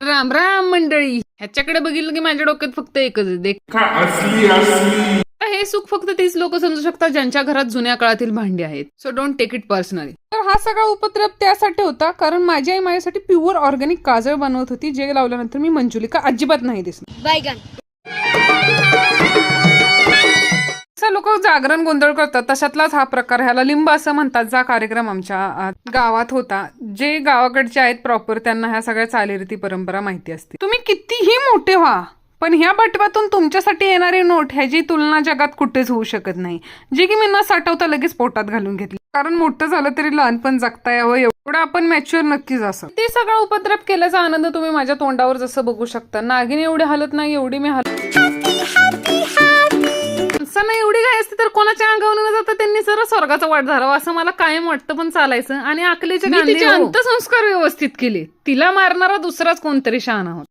राम राम मंडळी. ह्याच्याकडे बघितलं की माझ्या डोक्यात फक्त एकच आहे. देख. का असली असली. हे सुख फक्त तीच लोक समजू शकतात ज्यांच्या घरात जुन्या काळातील भांडी आहेत. So don't take it personally तर हा सगळा उपद्रव त्यासाठी होता कारण माझी आई माझ्यासाठी प्युअर ऑर्गॅनिक काजळ बनवत होती जे लावल्यानंतर मी मंजुलिका अजिबात नाही दिसली लोक जागरण गोंधळ करतात तशातलाच हा प्रकार ह्याला लिंब असं म्हणतात जा कार्यक्रम आमच्या गावात होता. जे गावाकडचे आहेत प्रॉपर त्यांना ह्या सगळ्या चालीरीती परंपरा माहिती असते. तुम्ही कितीही मोठे व्हा पण ह्या बटव्यातून तुमच्यासाठी येणारी नोट ह्याची तुलना जगात कुठेच होऊ शकत नाही. जे की मी न साठवता लगेच पोटात घालून घेतली. कारण मोठं झालं तरी लहानपण जगता यावं एवढं आपण मॅच्युअर नक्कीच असं ते सगळा उपद्रव केल्याचा आनंद तुम्ही माझ्या तोंडावर जसं बघू शकता. नागिन एवढी हालत नाही एवढी मी हालत नाही एवढी असते तर कोणाच्या अंगावर न जाता त्यांनी जरा स्वर्गाचा वाट धरावा असं मला कायम वाटतं पण चालायचं. आणि अकलेचे मी तिचे अंतसंस्कार व्यवस्थित केले. तिला मारणारा दुसराच कोणतरी शहाणा होता.